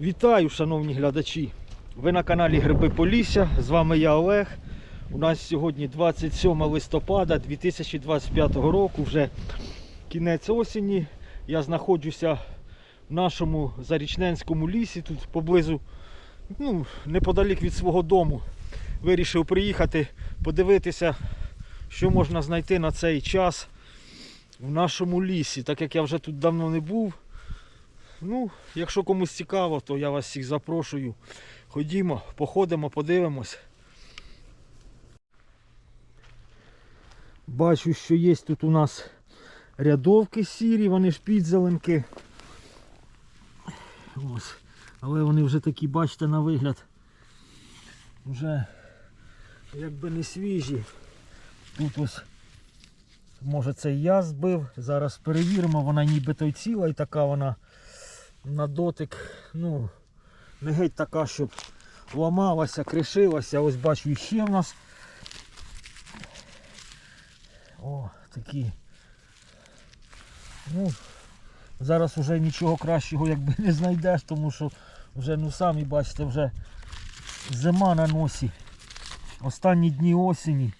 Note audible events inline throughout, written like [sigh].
Вітаю, шановні глядачі! Ви на каналі Гриби Полісся. З вами я Олег. У нас сьогодні 27 листопада 2025 року, вже кінець осені. Я знаходжуся в нашому зарічненському лісі, тут поблизу, ну, неподалік від свого дому. Вирішив приїхати, подивитися, що можна знайти на цей час в нашому лісі, так як я вже тут давно не був. Ну, якщо комусь цікаво, то я вас всіх запрошую. Ходімо, походимо, подивимось. Бачу, що є тут у нас рядовки сірі, вони ж підзеленки. Ось. Але вони вже такі, бачите, на вигляд. Вже якби не свіжі. Тут ось може це я збив. Зараз перевіримо, вона нібито й ціла і така вона на дотик, ну, не геть така, щоб ламалася, кришилася. Ось бачу ще в нас. О, такі. Ну, зараз вже нічого кращого якби не знайдеш, тому що вже, ну самі бачите, вже зима на носі. Останні дні осені.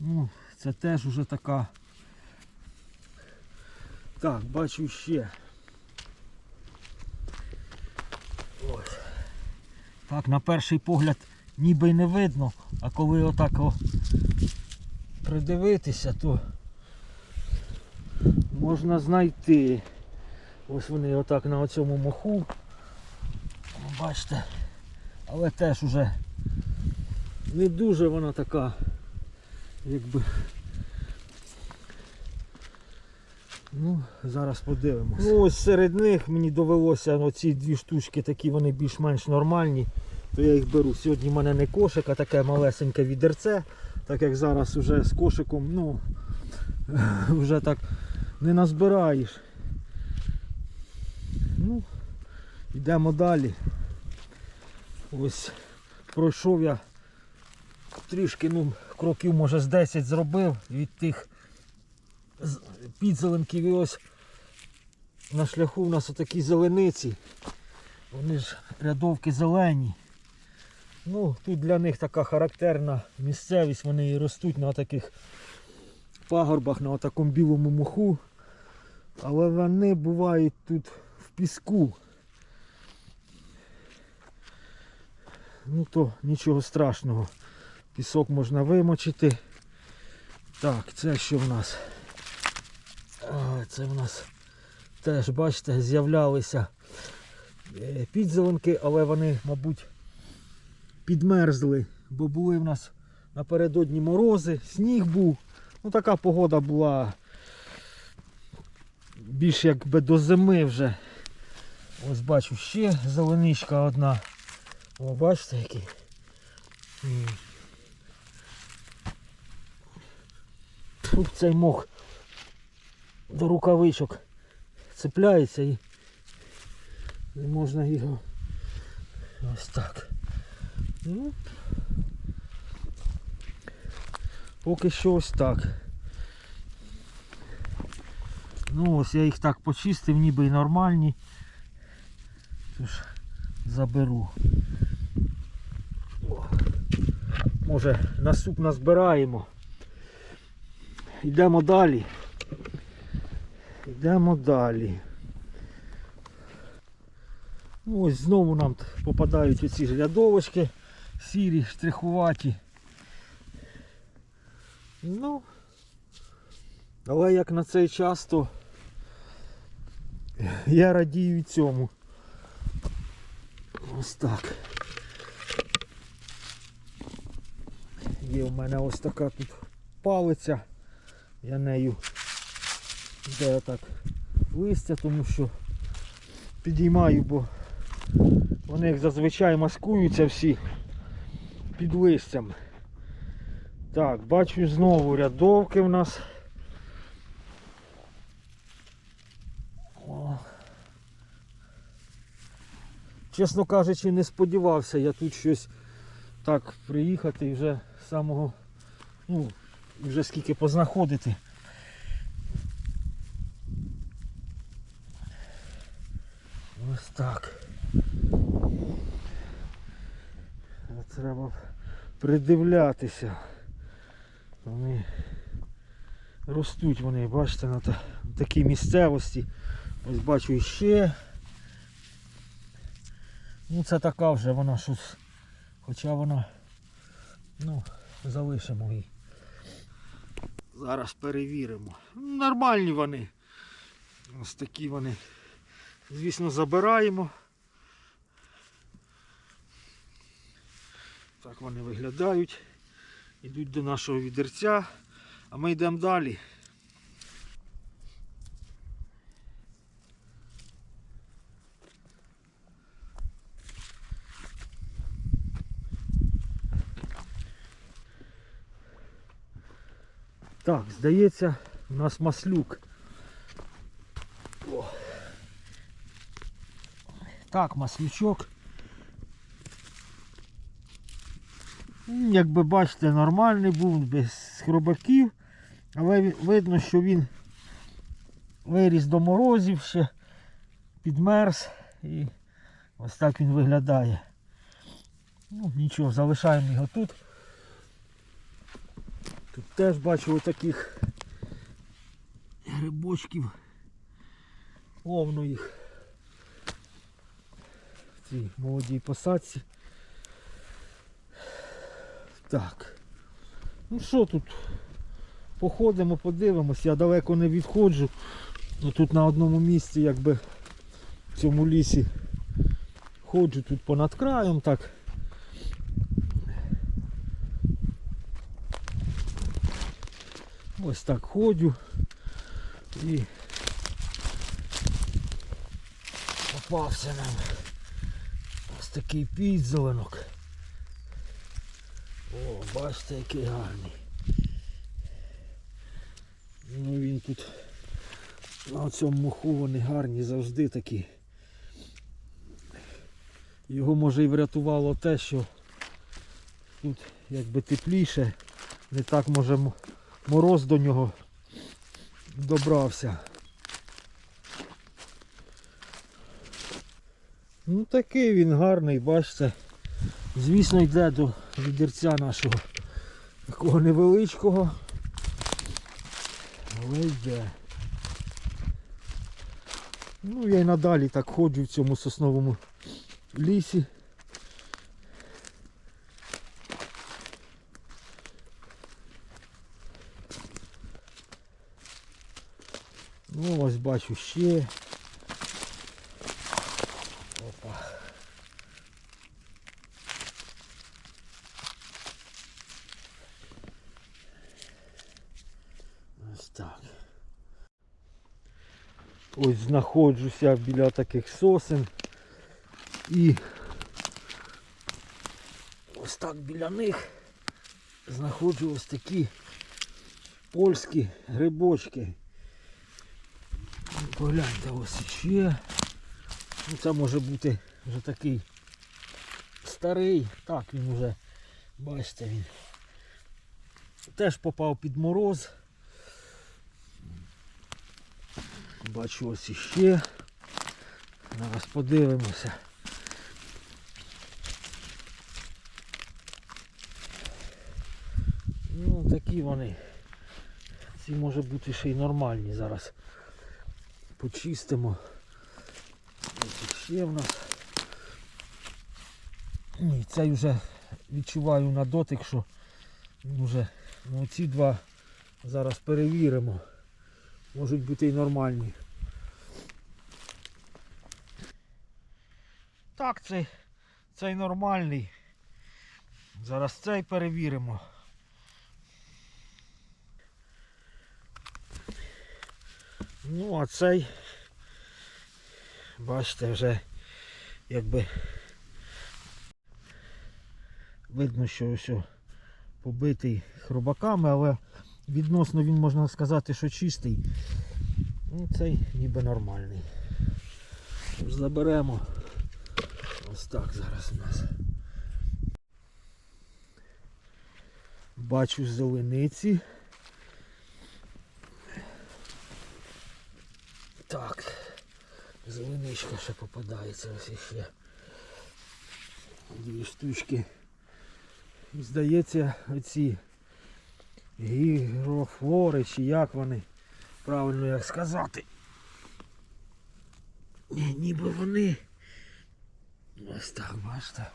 Ну, це теж вже така. Так, бачу ще. Ось. Так, на перший погляд ніби й не видно, а коли отак о придивитися, то можна знайти. Ось вони отак на оцьому моху. Бачите, але теж уже не дуже вона така, якби. Ну, зараз подивимося. Ну, ось серед них мені довелося оці дві штучки, такі вони більш-менш нормальні. То я їх беру. Сьогодні в мене не кошик, а таке малесеньке відерце. Так як зараз вже з кошиком, ну, [laughs] вже так не назбираєш. Ну, йдемо далі. Ось пройшов я трішки, ну, кроків може з 10 зробив від тих з- підзеленків і ось на шляху у нас отакі зелениці. Вони ж рядовки зелені. Ну, тут для них така характерна місцевість, вони і ростуть на таких пагорбах, на такому білому моху. Але вони бувають тут в піску. Ну то нічого страшного. Пісок можна вимочити. Так, це що в нас? Це в нас теж, бачите, з'являлися е, підзеленки, але вони, мабуть, підмерзли, бо були в нас напередодні морози, сніг був. Ну така погода була більш якби до зими вже. Ось бачу ще зеленичка одна. О, бачите. М. Тут цей мох до рукавичок цепляється і не можна його ось так. Ну, поки що ось так. Ну ось я їх так почистив, ніби й нормальні. Тож заберу. Може на суп назбираємо. Йдемо далі. Йдемо далі. Ну, ось знову нам попадають оці рядовочки сірі, штрихуваті. Ну, але як на цей час, то я радію цьому. Ось так. Є в мене ось така тут палиця. Я нею де так листя, тому що підіймаю, бо вони як зазвичай маскуються всі під листям. Так, бачу знову рядовки в нас. Чесно кажучи, не сподівався я тут щось так приїхати і вже самого, ну, вже скільки познаходити. Ось так. Треба придивлятися. Вони ростуть вони, бачите, на такій місцевості. Ось бачу іще. Ну це така вже вона щось. Хоча вона, ну, залишимо її. Зараз перевіримо. Нормальні вони. Ось такі вони. Звісно, забираємо. Так вони виглядають. Йдуть до нашого відерця, а ми йдемо далі. Так, здається, у нас маслюк. Так, маслючок. Як би бачите, нормальний був, без хробаків, але видно, що він виріс до морозів ще, підмерз і ось так він виглядає. Ну, нічого, залишаємо його тут. Тут теж бачу отаких грибочків. Повно їх. Цій молодій посадці. Так. Ну що тут? Походимо, подивимось, я далеко не відходжу. Ну, тут на одному місці якби в цьому лісі ходжу тут понад краєм так. Ось так ходжу і попався нам такий підзеленок. О, бачите, який гарний. Ну він тут на цьому моху вони гарні завжди такі. Його може і врятувало те, що тут якби тепліше, не так може мороз до нього добрався. Ну такий він гарний, бачите. Звісно, йде до відерця нашого такого невеличкого. Але йде. Ну я й надалі так ходжу в цьому сосновому лісі. Ну ось бачу ще. Опа. Ось так. Ось знаходжуся біля таких сосен і ось так біля них знаходжу ось такі польські грибочки. Погляньте ось іще. Ну, це може бути вже такий старий. Так він вже, бачите, він теж попав під мороз. Бачу ось іще. Зараз подивимося. Ну, такі вони. Ці може бути ще й нормальні зараз. Почистимо. Ось ще в нас. Ні, цей вже відчуваю на дотик, що вже ну, ці два зараз перевіримо. Можуть бути і нормальні. Так, цей, цей нормальний. Зараз цей перевіримо. Ну, а цей, бачите, вже якби видно, що все побитий хробаками, але відносно він можна сказати, що чистий. Ну, цей ніби нормальний. Заберемо. Ось так зараз у нас. Бачу зелениці. Так. Зеленичка ще попадається ось іще. Дві штучки. Здається, оці гігрофлори, чи як вони, правильно як сказати. Ні, ніби вони. Ось так, бачите.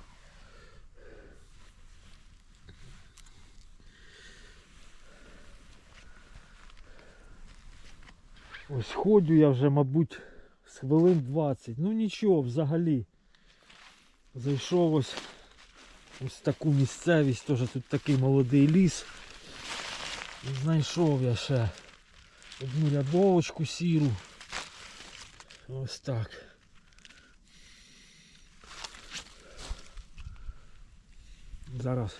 Ось ходю я вже, мабуть, з хвилин 20. Ну нічого, взагалі. Зайшов ось ось таку місцевість, теж тут такий молодий ліс. Знайшов я ще одну рядовочку сіру. Ось так. Зараз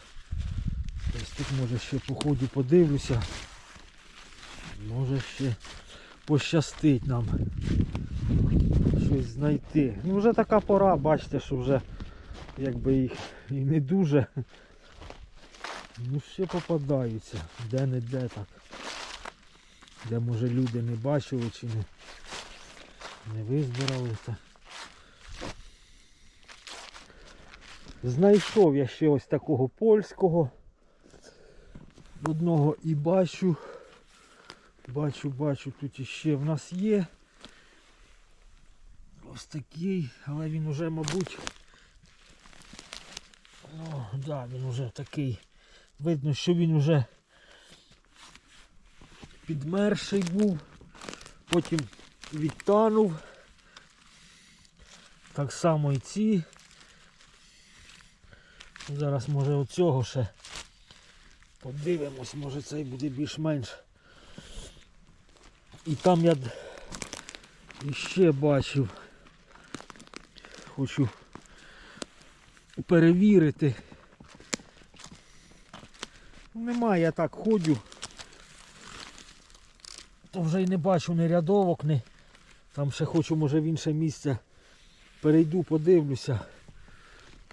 ось тут може ще по ходу подивлюся. Може ще пощастить нам щось знайти. Ну вже така пора, бачите, що вже якби їх і не дуже. Ну ще попадаються, де не де так. Де може люди не бачили чи не, не визбирали. Знайшов я ще ось такого польського. Одного і бачу. Бачу, бачу, тут іще в нас є. Ось такий, але він уже, мабуть. Ну, да, він уже такий. Видно, що він уже підмерший був, потім відтанув. Так само і ці. Зараз може оцього ще подивимось, може цей буде більш-менш. І там я іще бачив. Хочу перевірити. Немає, я так ходжу. То вже й не бачу ні рядовок, ні. Там ще хочу, може в інше місце. Перейду, подивлюся.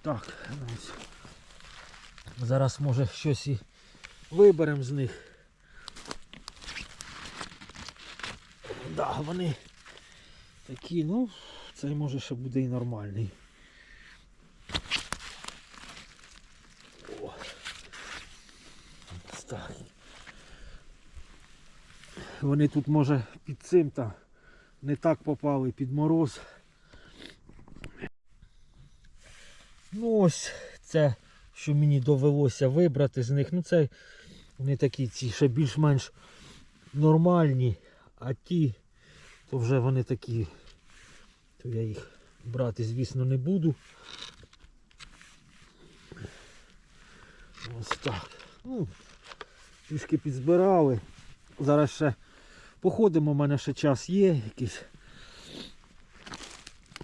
Так. Зараз може щось і виберемо з них. Да, вони такі, ну, цей може ще буде і нормальний. О. Ось Так. Вони тут може під цим та не так попали під мороз. Ну ось це, що мені довелося вибрати з них. Ну це вони такі ці ще більш-менш нормальні, а ті, то вже вони такі, то я їх брати, звісно, не буду. Ось так. Ну, трішки підзбирали. Зараз ще походимо, у мене ще час є якийсь.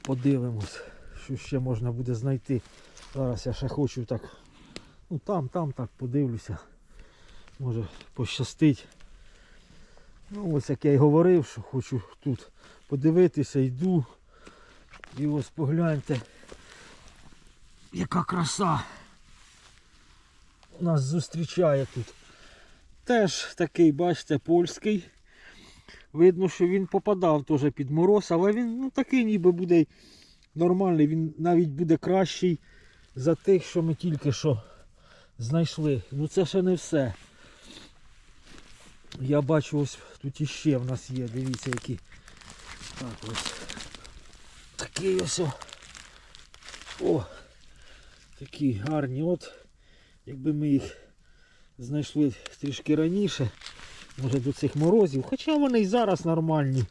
Подивимось, що ще можна буде знайти. Зараз я ще хочу так. Ну там, там так подивлюся. Може пощастить. Ну ось як я й говорив, що хочу тут подивитися, йду. І ось погляньте, яка краса нас зустрічає тут. Теж такий, бачите, польський. Видно, що він попадав теж під мороз, але він ну, такий ніби буде нормальний, він навіть буде кращий за тих, що ми тільки що знайшли. Ну це ще не все. Я бачу, ось тут іще в нас є, дивіться які. Так ось. Такий ось. О, такі гарні. От якби ми їх знайшли трішки раніше, може до цих морозів. Хоча вони і зараз нормальні.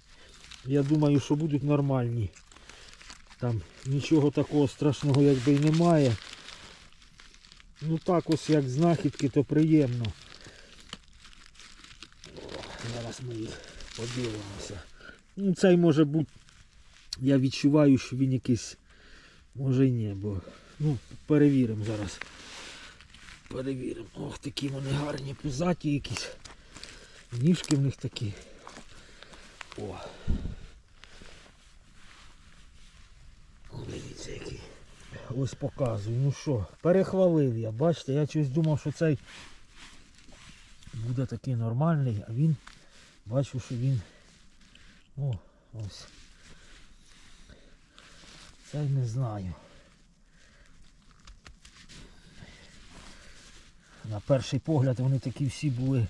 Я думаю, що будуть нормальні. Там нічого такого страшного якби і немає. Ну так ось як знахідки, то приємно. Зараз ми їх подивимося. Ну цей може бути. Я відчуваю, що він якийсь. Може і ні, бо. Ну, перевіримо зараз. Перевіримо. Ох, такі вони гарні, пузаті якісь. Ніжки в них такі. О. Дивіться які. Ось показую. Ну що, перехвалив я. Бачите, я щось думав, що цей буде такий нормальний, а він бачу, що він... О, ось. Цей не знаю. На перший погляд вони такі всі були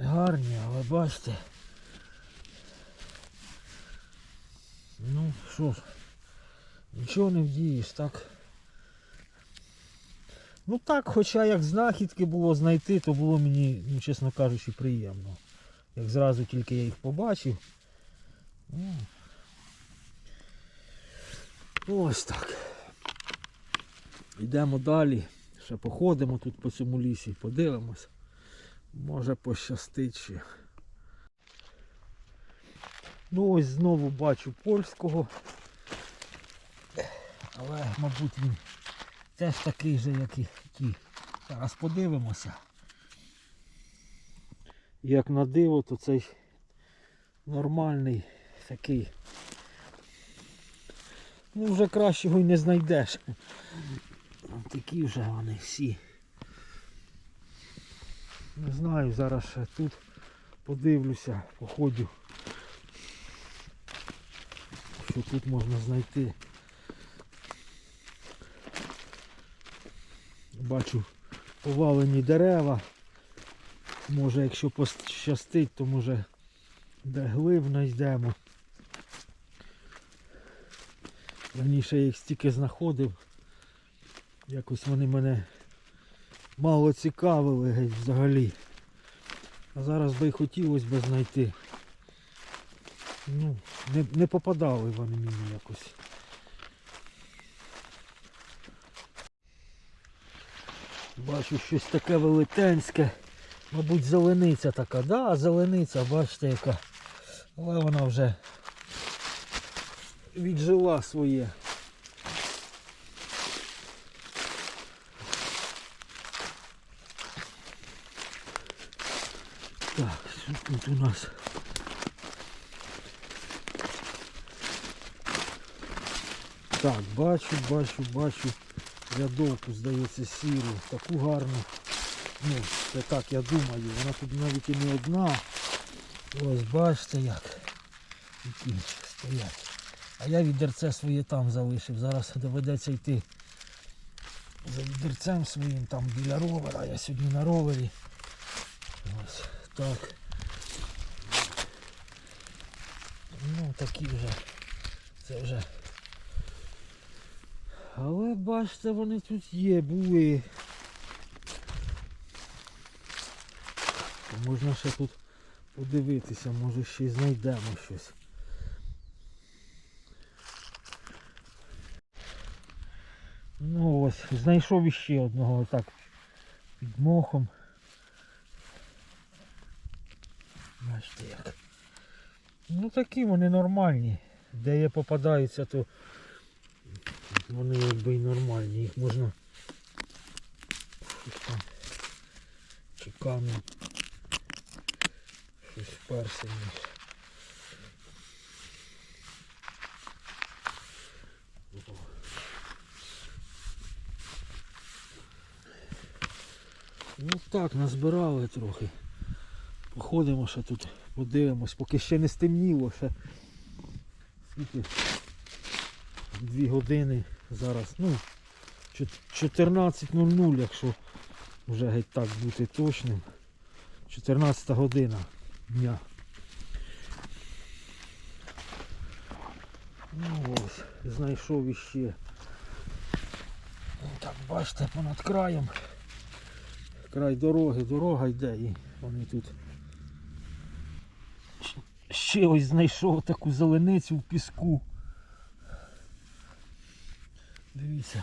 гарні, але бачите. Ну що ж, нічого не вдієш, так? Ну так, хоча як знахідки було знайти, то було мені, ну, чесно кажучи, приємно. Як зразу тільки я їх побачив. Ну, ось так. Йдемо далі. Ще походимо тут по цьому лісі, подивимось. Може пощастить ще. Ну ось знову бачу польського. Але, мабуть, він теж такий же, як і ті. Зараз подивимося. Як на диво, то цей нормальний такий. Ну вже кращого й не знайдеш. Такі вже вони всі. Не знаю, зараз ще тут подивлюся, походю. Що тут можна знайти. Бачу повалені дерева. Може якщо пощастить, то може де глиб знайдемо. Раніше я їх стільки знаходив. Якось вони мене мало цікавили геть взагалі. А зараз би й хотілося б знайти. Ну, не, не попадали вони мені якось. Бачу щось таке велетенське. Мабуть, зелениця така. Да, зелениця, бачите яка. Але вона вже віджила своє. Так, що тут у нас? Так, бачу, бачу, бачу рядовку, здається, сіру, таку гарну. Ну, це так я думаю, вона тут навіть і не одна. Ось бачите як. Які стоять. А я відерце своє там залишив. Зараз доведеться йти за відерцем своїм там біля ровера. Я сьогодні на ровері. Так. Ну такі вже. Це вже. Але бачите, вони тут є, були. То Можна ще тут подивитися, може ще й знайдемо щось. Ну ось, знайшов іще одного отак під мохом. Бачите як. Ну такі вони нормальні. Де є попадаються, то вони якби й нормальні. Їх можна щось там чи камінь. Щось в Ну так, назбирали трохи. Походимо ще тут, подивимось, поки ще не стемніло, ще скільки дві години зараз. Ну, 14.00, якщо вже геть так бути точним. 14 година дня. Ну ось, знайшов іще. Ну, Так, бачите, понад краєм. Край дороги, дорога йде і вони тут. Ще ось знайшов таку зеленицю в піску. Дивіться,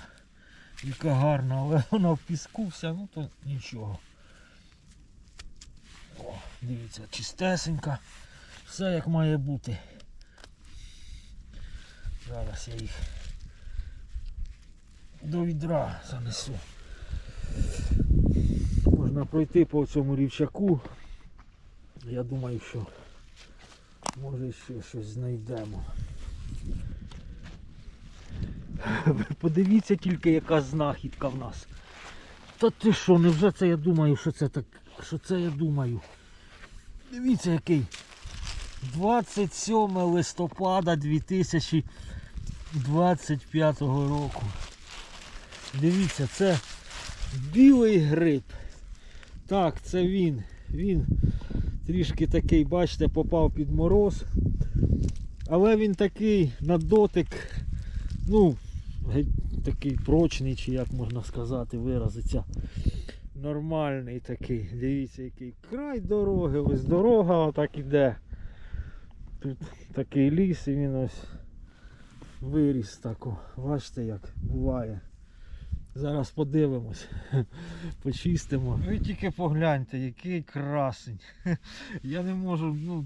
яка гарна, але вона в піску вся, ну то нічого. О, дивіться, чистесенька. Все як має бути. Зараз я їх до відра занесу. Можна пройти по цьому рівчаку. Я думаю, що може ще щось знайдемо. Ви [laughs] подивіться тільки яка знахідка в нас. Та ти що, невже це я думаю, що це так. Що це я думаю? Дивіться який. 27 листопада 2025 року. Дивіться, це Білий гриб. Так, це він. Він трішки такий, бачите, попав під мороз. Але він такий на дотик, ну, такий прочний, чи як можна сказати, виразиться. Нормальний такий. Дивіться, який край дороги, ось дорога отак іде. Тут такий ліс і він ось виріс тако. Бачите, як буває. Зараз подивимось, [laughs] почистимо. Ви тільки погляньте, який красень. [laughs] Я не можу, ну,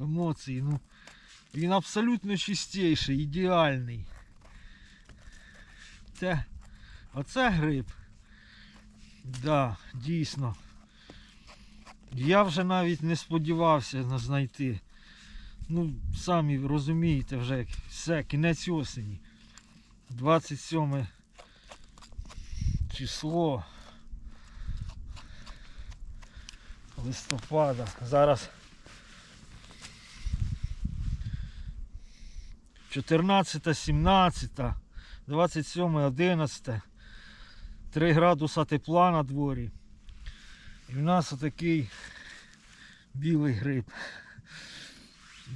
емоції, ну. Він абсолютно чистіший, ідеальний. Це, оце гриб. Да, дійсно. Я вже навіть не сподівався на знайти. Ну, самі розумієте вже, все, кінець осені. 27 число листопада. Зараз 14, 17, 27, 11, 3 градуса тепла на дворі. І в нас отакий білий гриб.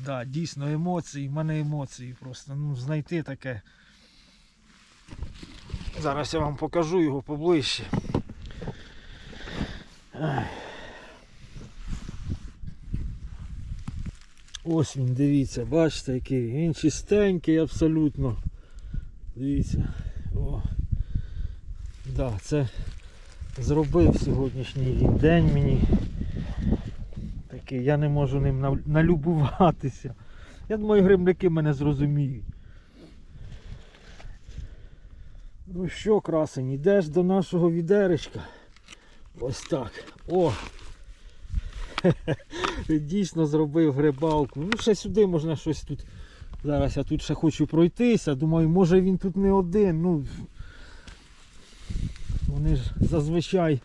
Да, дійсно емоції, в мене емоції просто. Ну, знайти таке. Зараз я вам покажу його поближче. Ось він, дивіться, бачите, який. Він чистенький абсолютно. Дивіться. О. Да, це зробив сьогоднішній день мені. Такий, я не можу ним налюбуватися. Я думаю, грибники мене зрозуміють. Ну що, красень, йдеш до нашого відеречка. Ось так. О! [laughs] Дійсно зробив грибалку. Ну, ще сюди можна щось тут. Зараз я тут ще хочу пройтися. Думаю, може він тут не один. Ну, вони ж зазвичай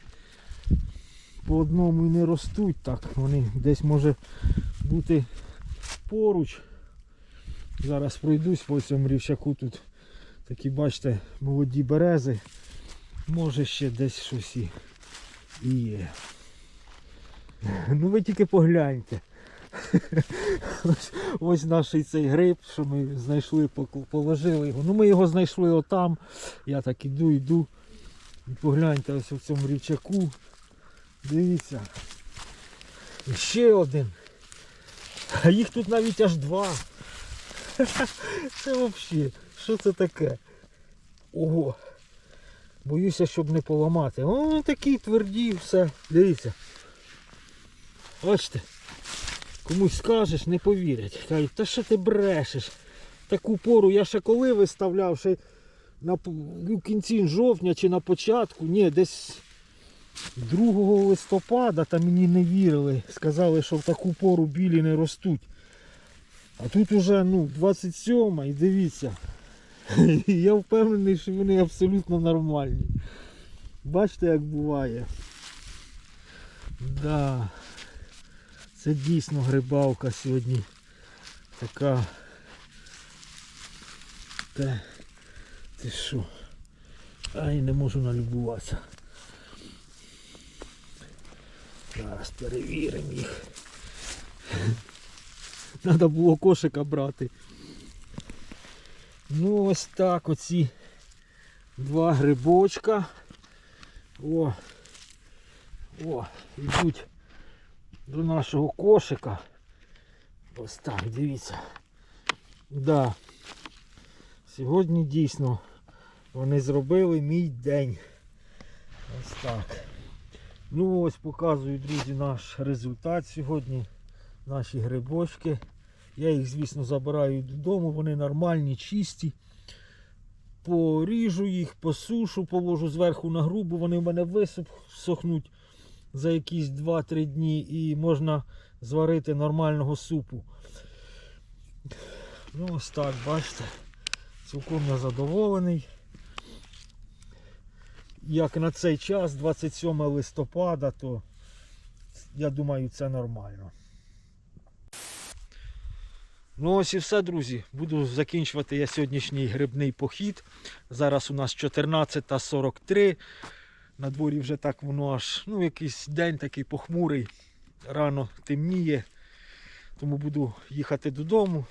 по одному і не ростуть так. Вони десь може бути поруч. Зараз пройдусь по цьому рівчаку тут. Такі, бачите, молоді берези. Може ще десь щось і є. Ну ви тільки погляньте. Ось, ось наш цей гриб, що ми знайшли, положили його. Ну ми його знайшли отам. Я так іду, іду. І погляньте ось в цьому рівчаку. Дивіться. І ще один. А їх тут навіть аж два. [laughs] Це взагалі, що це таке? Ого. Боюся, щоб не поламати. О, такі тверді, все. Дивіться. Бачите, комусь скажеш, не повірять. Кажуть, та що ти брешеш? Таку пору я ще коли виставляв, ще на, в кінці жовтня чи на початку, ні, десь 2 листопада та мені не вірили. Сказали, що в таку пору білі не ростуть. А тут уже ну, 27 і дивіться. [laughs] Я впевнений, що вони абсолютно нормальні. Бачите, як буває. Да. Це дійсно грибалка сьогодні. Така. Та. Ти що? Ай, не можу налюбуватися. Зараз перевіримо їх. [laughs] Треба було кошика брати. Ну ось так оці два грибочка. О, о, йдуть до нашого кошика. Ось так, дивіться. Да. Сьогодні дійсно вони зробили мій день. Ось так. Ну ось показую, друзі, наш результат сьогодні. Наші грибочки. Я їх, звісно, забираю додому, вони нормальні, чисті. Поріжу їх, посушу, положу зверху на грубу, вони в мене висохнуть за якісь 2-3 дні і можна зварити нормального супу. Ну ось так, бачите. Цілком я задоволений. Як на цей час, 27 листопада, то я думаю, це нормально. Ну ось і все, друзі. Буду закінчувати я сьогоднішній грибний похід. Зараз у нас 14.43. На дворі вже так воно аж, ну, якийсь день такий похмурий, рано темніє, тому буду їхати додому.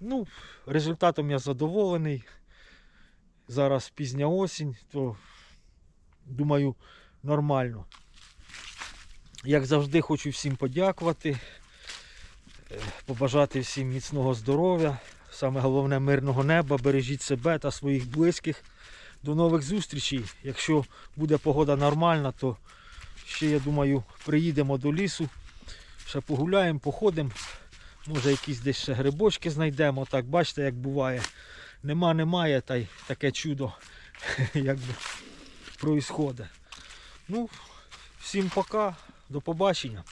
Ну, результатом я задоволений. Зараз пізня осінь, то думаю, нормально. Як завжди, хочу всім подякувати, побажати всім міцного здоров'я, саме головне мирного неба, бережіть себе та своїх близьких. До нових зустрічей. Якщо буде погода нормальна, то ще, я думаю, приїдемо до лісу, ще погуляємо, походимо. Може якісь десь ще грибочки знайдемо. Так, бачите, як буває. Нема, немає, та й таке чудо [laughs] якби проїсходить. Ну, всім пока, до побачення.